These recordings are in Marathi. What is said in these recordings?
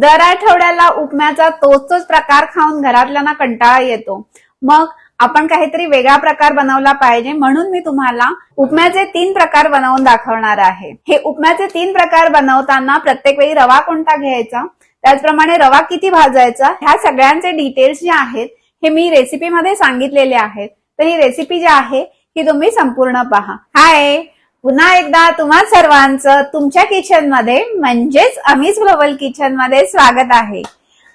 दर आठवड्याला उपम्याचा तोच तोच प्रकार खाऊन घरातल्यांना कंटाळा येतो. मग आपण काहीतरी वेगळा प्रकार बनवला पाहिजे म्हणून मी तुम्हाला उपम्याचे तीन प्रकार बनवून दाखवणार आहे. हे उपम्याचे तीन प्रकार बनवताना प्रत्येक वेळी रवा कोणता घ्यायचा? त्याचप्रमाणे रवा किती भाजायचा? ह्या सगळ्यांचे डिटेल्स जे आहेत हे मी रेसिपीमध्ये सांगितलेले आहेत. तर ही रेसिपी जी आहे ही तुम्ही संपूर्ण पहा. हाय पुन्हा एकदा तुम्हा सर्वांचं तुमच्या किचनमध्ये म्हणजेच अमीज ग्लोबल किचनमध्ये स्वागत आहे.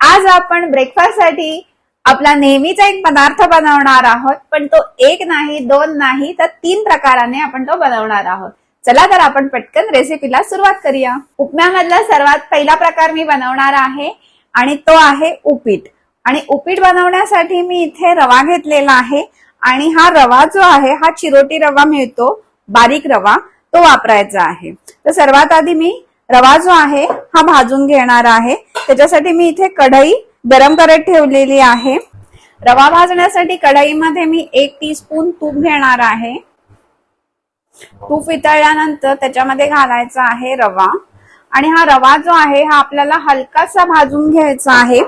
आज आपण ब्रेकफास्टसाठी आपला नेहमीचा एक पदार्थ बनवणार आहोत पण तो एक नाही दोन नाही तर तीन प्रकाराने आपण तो बनवणार आहोत. चला तर आपण पटकन रेसिपीला सुरुवात करूया. उपम्यामधला सर्वात पहिला प्रकार मी बनवणार आहे आणि तो आहे उपीट. आणि उपीट बनवण्यासाठी मी इथे रवा घेतलेला आहे आणि हा रवा जो आहे हा चिरोटी रवा मिळतो. बारीक रवा तो वापरायचा आहे. तर सर्वात आधी मी रवा जो आहे हा भाजून घेणार आहे. त्याच्यासाठी मी इथे कढई गरम करत ठेवलेली आहे. रवा भाजण्यासाठी कढईमध्ये मी एक टीस्पून तूप घेणार आहे. तूप वितळल्यानंतर त्याच्यामध्ये घालायचा आहे रवा. आणि हा रवा जो आहे हा आपल्याला हलकासा भाजून घ्यायचा आहे.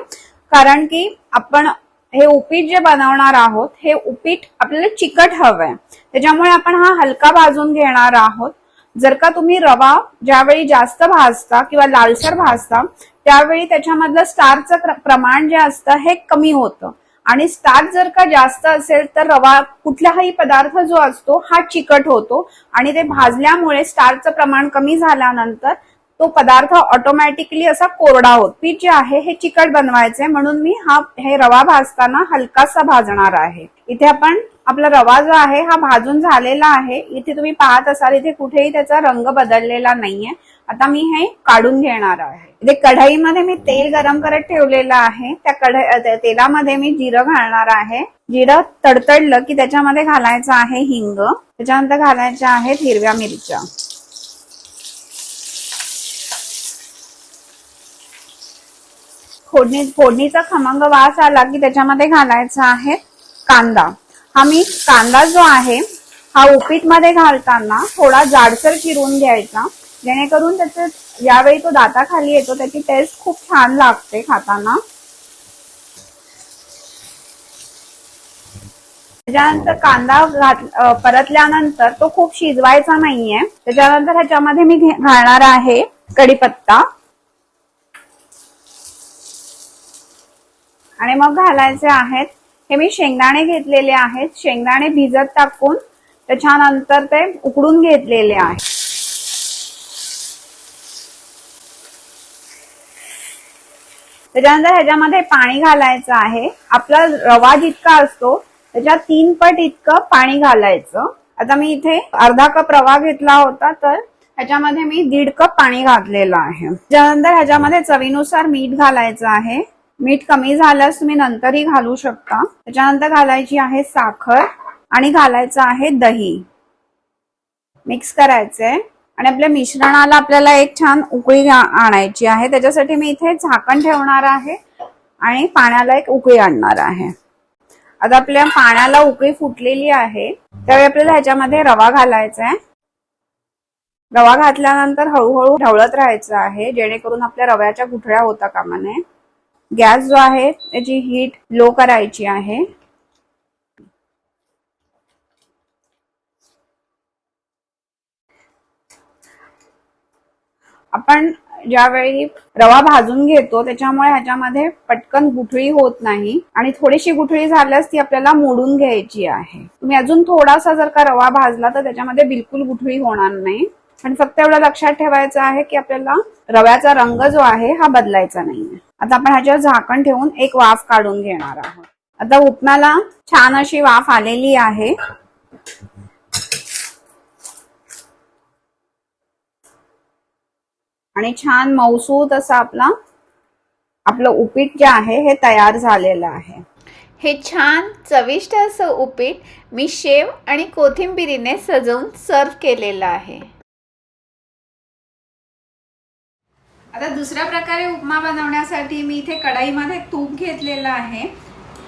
कारण की आपण हे उपीट जे बनवणार आहोत हे उपीट आपल्याला चिकट हवंय. त्याच्यामुळे आपण हा हलका भाजून घेणार आहोत. जर का तुम्ही रवा ज्यावेळी जास्त भाजता किंवा लालसर भाजता त्यावेळी त्याच्यामधलं स्टारचं प्रमाण जे असतं हे कमी होतं. आणि स्टार्च जर का जास्त असेल तर रवा कुठलाही पदार्थ जो असतो हा चिकट होतो. आणि ते भाजल्यामुळे स्टारचं प्रमाण कमी झाल्यानंतर तो पदार्थ ऑटोमॅटिकली असा कोरडा होत. पीठ जे आहे हे चिकट बनवायचे म्हणून मी हा हे रवा भाजताना हलकासा भाजणार आहे. इथे आपण आपला रवा जो आहे हा भाजून झालेला आहे. इथे तुम्ही पाहत असाल इथे कुठेही त्याचा रंग बदललेला नाहीये. आता मी हे काढून घेणार आहे. इथे कढईमध्ये मी तेल गरम करत ठेवलेलं आहे. त्या कढई तेलामध्ये मी जिरं घालणार आहे. जिरं तडतडलं की त्याच्यामध्ये घालायचं आहे हिंग. त्याच्यानंतर घालायच्या आहेत हिरव्या मिरच्या. फोडणी फोडणीचा खमंग वास आला की त्याच्यामध्ये घालायचा आहे कांदा. हा मी कांदा जो आहे हा उपीटमध्ये घालताना थोडा जाडसर चिरून घ्यायचा. जेणेकरून त्याचे ज्यावेळी तो दाताखाली येतो त्याची टेस्ट खूप छान लागते खाताना. त्याच्यानंतर कांदा घात परतल्यानंतर तो खूप शिजवायचा नाहीये. त्याच्यानंतर ह्याच्यामध्ये मी घालणार आहे कढीपत्ता. आणि मग घालायचे आहेत. हे मी शेंगदाणे घेतलेले आहेत. शेंगदाणे भिजत टाकून त्याच्यानंतर ते उकडून घेतलेले आहे त्याच्यानंतर ह्याच्यामध्ये पाणी घालायचं आहे. आपला रवा जितका असतो त्याच्या तीन पट इतकं पाणी घालायचं. आता मी इथे अर्धा कप रवा घेतला होता तर ह्याच्यामध्ये मी दीड कप पाणी घातलेलं आहे. त्यानंतर ह्याच्यामध्ये चवीनुसार मीठ घालायचं आहे. मीठ कमी झाल्यास तुम्ही नंतरही घालू शकता. त्याच्यानंतर घालायची आहे साखर आणि घालायचं आहे दही. मिक्स करायचंय. आणि आपल्या मिश्रणाला आपल्याला एक छान उकळी आणायची आहे. त्याच्यासाठी मी इथे झाकण ठेवणार आहे आणि पाण्याला एक उकळी आणणार आहे. आता आपल्या पाण्याला उकळी फुटलेली आहे. त्यावेळी आपल्याला ह्याच्यामध्ये रवा घालायचा आहे रवा घातल्यानंतर हळूहळू ढवळत राहायचं आहे. जेणेकरून आपल्या रव्याच्या गुठळ्या होता कामा नये. गॅस जो आहे त्याची हीट लो करायची आहे. आपण ज्यावेळी रवा भाजून घेतो त्याच्यामुळे ह्याच्यामध्ये पटकन गुठळी होत नाही आणि थोडीशी गुठळी झाल्यास ती आपल्याला मोडून घ्यायची आहे. तुम्ही अजून थोडासा जर का रवा भाजला तर त्याच्यामध्ये बिलकुल गुठळी होणार नाही. आणि फक्त एवढं लक्षात ठेवायचं आहे की आपल्याला रव्याचा रंग जो आहे हा बदलायचा नाहीये. आता आपण ह्याच्यावर झाकण ठेवून एक वाफ काढून घेणार आहोत. आता उपमाला छान अशी वाफ आलेली आहे. आणि छान मौसूद असा आपला आपलं उपीट जे आहे हे तयार झालेलं आहे. हे छान चविष्ट असं उपीट मी शेव आणि कोथिंबिरीने सजवून सर्व केलेलं आहे. आता दुसऱ्या प्रकारे उपमा बनवण्यासाठी मी इथे कढाईमध्ये तूप घेतलेलं आहे.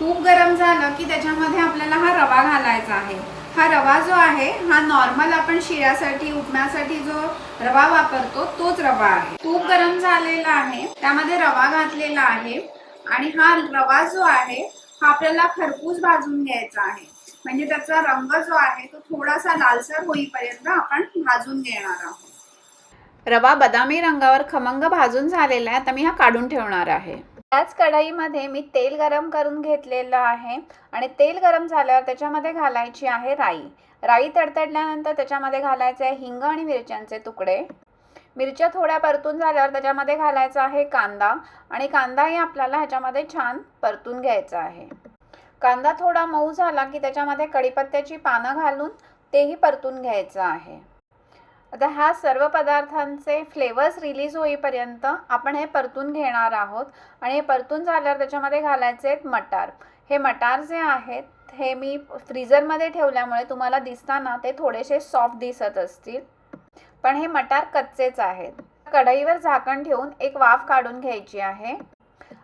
तूप गरम झालं की त्याच्यामध्ये आपल्याला हा रवा घालायचा आहे. हा रवा जो आहे हा नॉर्मल आपण शिऱ्यासाठी उपम्यासाठी जो रवा वापरतो तोच रवा आहे. तूप गरम झालेला आहे त्यामध्ये रवा घातलेला आहे आणि हा रवा जो आहे हा आपल्याला खरपूस भाजून घ्यायचा आहे. म्हणजे त्याचा रंग जो आहे तो थोडासा लालसर होईपर्यंत आपण भाजून घेणार आहोत. रवा बदामी रंगावर खमंग भाजून झालेला आहे. आता मी हा काढून ठेवणार आहे. त्याच कढईमध्ये मी तेल गरम करून घेतलेलं आहे. आणि तेल गरम झाल्यावर त्याच्यामध्ये घालायची आहे राई. राई तडतडल्यानंतर त्याच्यामध्ये घालायचे आहे हिंग आणि मिरच्यांचे तुकडे. मिरच्या थोड्या परतून झाल्यावर त्याच्यामध्ये घालायचा आहे कांदा. आणि कांदाही आपल्याला ह्याच्यामध्ये छान परतून घ्यायचा आहे. कांदा थोडा मऊ झाला की त्याच्यामध्ये कढीपत्त्याची पानं घालून तेही परतून घ्यायचं आहे. आता ह्या सर्व पदार्थांचे फ्लेवर्स रिलीज होईपर्यंत आपण हे परतून घेणार आहोत. आणि हे परतून झाल्यावर त्याच्यामध्ये घालायचे आहेत मटार. हे मटार जे आहेत हे मी फ्रीजरमध्ये ठेवल्यामुळे तुम्हाला दिसताना ते थोडेसे सॉफ्ट दिसत असतील. पण हे मटार कच्चेच आहेत. कढईवर झाकण ठेवून एक वाफ काढून घ्यायची आहे.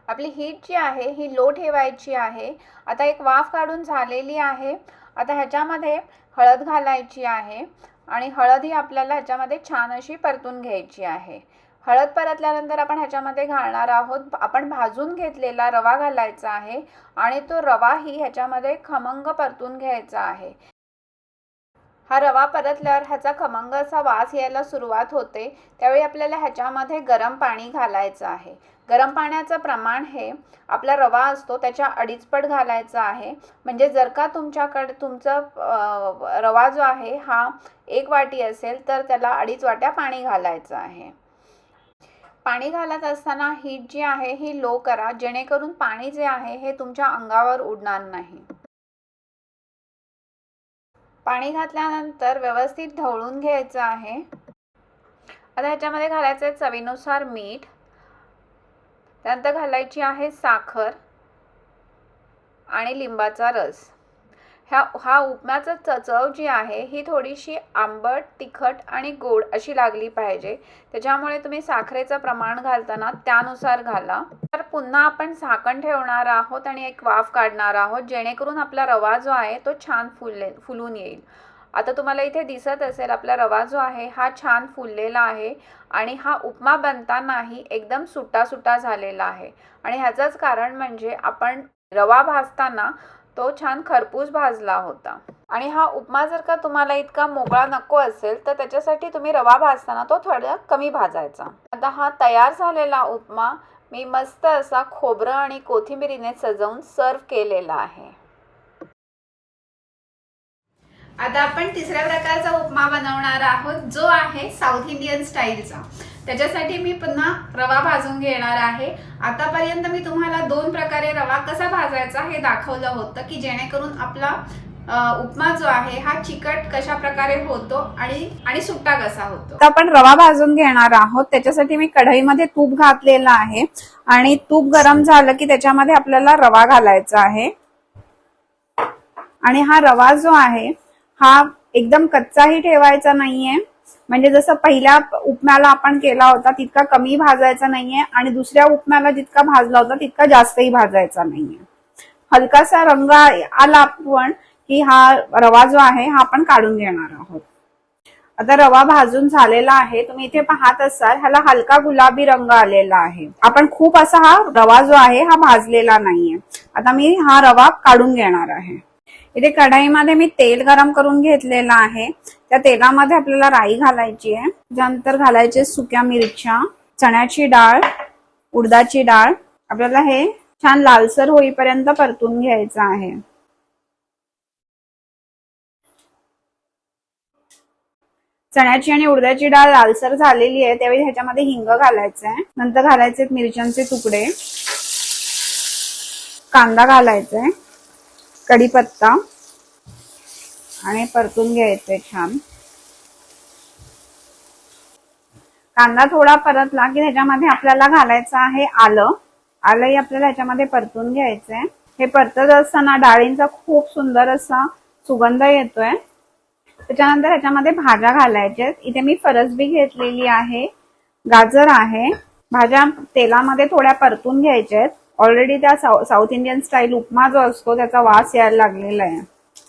आपली हीट जी आहे ही लो ठेवायची आहे. आता एक वाफ काढून झालेली आहे. आता ह्याच्यामध्ये हळद घालायची आहे आणि हळद ही आपल्याला ह्याच्यामध्ये छान अशी परतून घ्यायची आहे. हळद परतल्यानंतर आपण ह्याच्यामध्ये घालणार आहोत. आपण भाजून घेतलेला रवा घालायचा आहे आणि तो रवाही ह्याच्यामध्ये खमंग परतून घ्यायचा आहे. हा रवा परतल्यावर ह्याचा खमंग असा वास यायला सुरुवात होते त्यावेळी आपल्याला ह्याच्यामध्ये गरम पाणी घालायचं आहे. गरम पाण्याचं प्रमाण हे आपला रवा असतो त्याच्या अडीचपट घालायचं आहे. म्हणजे जर का तुमच्याकडे तुमचं रवा जो आहे हा एक वाटी असेल तर त्याला अडीच वाट्या पाणी घालायचं आहे. पाणी घालत असताना हीट जी आहे ही लो करा जेणेकरून पाणी जे आहे हे तुमच्या अंगावर उडणार नाही. पाणी घातल्यानंतर व्यवस्थित ढवळून घ्यायचं आहे. आता ह्याच्यामध्ये घालायचं आहे चवीनुसार मीठ. त्यानंतर घालायची आहे साखर आणि लिंबाचा रस. ह्या हा उपमाचा च चव जी आहे ही थोडीशी आंबट तिखट आणि गोड अशी लागली पाहिजे. त्याच्यामुळे तुम्ही साखरेचं प्रमाण घालताना त्यानुसार घाला. तर पुन्हा आपण झाकण ठेवणार आहोत आणि एक वाफ काढणार आहोत जेणेकरून आपला रवा जो आहे तो छान फुलले फुलून येईल. आता तुम्हाला इथे दिसत असेल आपला रवा जो आहे हा छान फुललेला आहे आणि हा उपमा बनतानाही एकदम सुटा सुटा झालेला आहे. आणि ह्याचंच कारण म्हणजे आपण रवा भाजताना तो छान खरपूस भाजला होता. आणि हा उपमा जर का तुम्हाला इतका मोकळा नको असेल तर त्याच्यासाठी तुम्ही रवा भाजताना तो थोडा कमी भाजायचा. आता हा तयार झालेला उपमा मी मस्त असा खोबरं आणि कोथिंबिरीने सजवून सर्व केलेला आहे. आता आपण तिसऱ्या प्रकारचा उपमा बनवणार आहोत जो आहे साऊथ इंडियन स्टाईलचा त्याच्यासाठी मी पुन्हा रवा भाजून घेणार आहे. आतापर्यंत मी तुम्हाला दोन प्रकारे रवा कसा भाजायचा हे दाखवलं होतं की जेणेकरून आपला उपमा जो आहे हा चिकट कशा प्रकारे होतो आणि आणि सुट्टा कसा होतो. आपण रवा भाजून घेणार आहोत. त्याच्यासाठी मी कढईमध्ये तूप घातलेलं आहे आणि तूप गरम झालं की त्याच्यामध्ये आपल्याला रवा घालायचा आहे. आणि हा रवा जो आहे हा एकदम कच्चाही ठेवायचा नाहीये. म्हणजे जसं पहिल्या उपम्याला आपण केला होता तितका कमी भाजायचा नाहीये आणि दुसऱ्या उपम्याला जितका भाजला होता तितका जास्तही भाजायचा नाहीये. हलकासा रंग आला आपण की हा रवा जो आहे हा आपण काढून घेणार आहोत. आता रवा भाजून झालेला आहे. तुम्ही इथे पाहत असाल ह्याला हलका गुलाबी रंग आलेला आहे. आपण खूप असा हा रवा जो आहे हा भाजलेला नाहीये. आता मी हा रवा काढून घेणार आहे. इथे कढाईमध्ये मी तेल गरम करून घेतलेलं आहे. त्या तेलामध्ये आपल्याला राई घालायची आहे. त्यानंतर घालायचे सुक्या मिरच्या चण्याची डाळ उडदाची डाळ. आपल्याला हे छान लालसर होईपर्यंत परतून घ्यायचं आहे. चण्याची आणि उडद्याची डाळ लालसर झालेली आहे. त्यावेळी ह्याच्यामध्ये हिंग घालायचं आहे. नंतर घालायचे मिरच्यांचे तुकडे. कांदा घालायचा आहे. कढीपत्ता. आणि परतून घ्यायचंय छान. कांदा थोडा परतला की त्याच्यामध्ये आपल्याला घालायचं आहे आलं. आलंही आपल्याला ह्याच्यामध्ये परतून घ्यायचंय. हे परतत असताना डाळींचा खूप सुंदर असा सुगंध येतोय. त्याच्यानंतर ह्याच्यामध्ये भाज्या घालायच्या इथे मी फरसबी घेतलेली आहे. गाजर आहे. भाज्या तेलामध्ये थोड्या परतून घ्यायच्या आहेत. ऑलरेडी त्या साऊथ इंडियन स्टाईल उपमा जो असतो त्याचा वास यायला लागलेला आहे.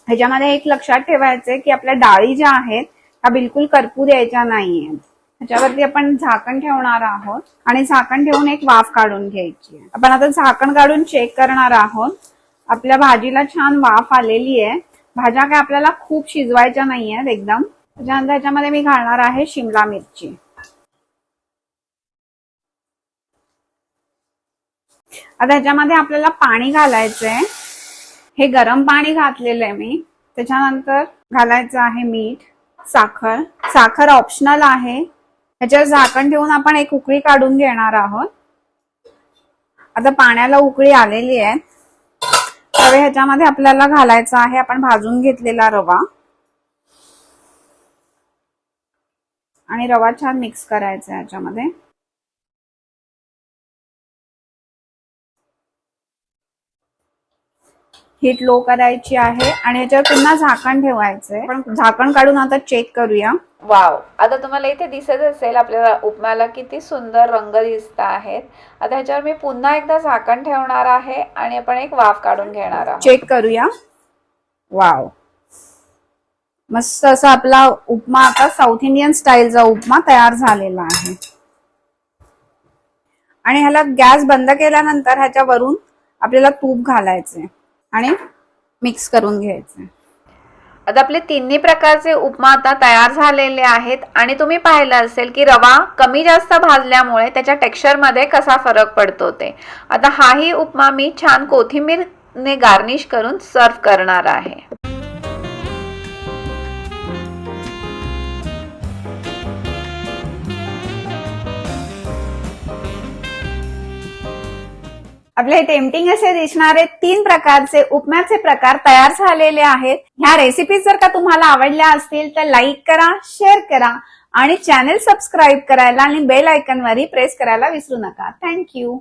ह्याच्यामध्ये एक लक्षात ठेवायचंय की आपल्या डाळी ज्या आहेत त्या बिलकुल करपू द्यायच्या नाहीये. ह्याच्यावरती आपण झाकण ठेवणार आहोत आणि झाकण ठेवून एक वाफ काढून घ्यायची आहे. आपण आता झाकण काढून चेक करणार आहोत. आपल्या भाजीला छान वाफ आलेली आहे. भाज्या काय आपल्याला खूप शिजवायच्या नाहीयेत एकदम. त्याच्यानंतर ह्याच्यामध्ये मी घालणार आहे शिमला मिरची. आता ह्याच्यामध्ये आपल्याला पाणी घालायचंय. हे गरम पाणी घातलेलं आहे मी. त्याच्यानंतर घालायचं आहे मीठ साखर. साखर ऑप्शनल आहे. ह्याच्यावर झाकण ठेवून आपण एक उकळी काढून घेणार आहोत. आता पाण्याला उकळी आलेली आहे. तर ह्याच्यामध्ये आपल्याला घालायचा आहे. आपण भाजून घेतलेला रवा. आणि रवा छान मिक्स करायचा आहे ह्याच्यामध्ये. हीट लो करायची आहे आणि ह्याच्यावर पुन्हा झाकण ठेवायचंय. पण झाकण काढून आता चेक करूया. वाव. आता तुम्हाला इथे दिसत असेल आपल्याला उपम्याला किती सुंदर रंग दिसत आहेत. आता ह्याच्यावर मी पुन्हा एकदा झाकण ठेवणार आहे आणि आपण एक वाफ काढून घेणार आहोत. चेक करूया. वाव. मस्त असा आपला उपमा आता साऊथ इंडियन स्टाईलचा उपमा तयार झालेला आहे. आणि ह्याला गॅस बंद केल्यानंतर ह्याच्यावरून आपल्याला तूप घालायचे आणि मिक्स करून घ्यायचं. आता आपले तिन्ही प्रकारचे उपमा आता तयार झालेले आहेत आणि तुम्ही पाहिलं असेल की रवा कमी जास्त भाजल्यामुळे त्याच्या टेक्स्चरमध्ये कसा फरक पडतो ते. आता हाही उपमा मी छान कोथिंबीरने गार्निश करून सर्व करणार आहे. आपले टेम्पटिंग असे दिसणारे तीन प्रकारचे उपम्याचे प्रकार तयार झालेले आहेत. ह्या रेसिपी जर का तुम्हाला आवडल्या असतील तर लाईक करा शेअर करा आणि चॅनेल सबस्क्राईब करायला आणि बेल आयकॉनवरही प्रेस करायला विसरू नका. थँक्यू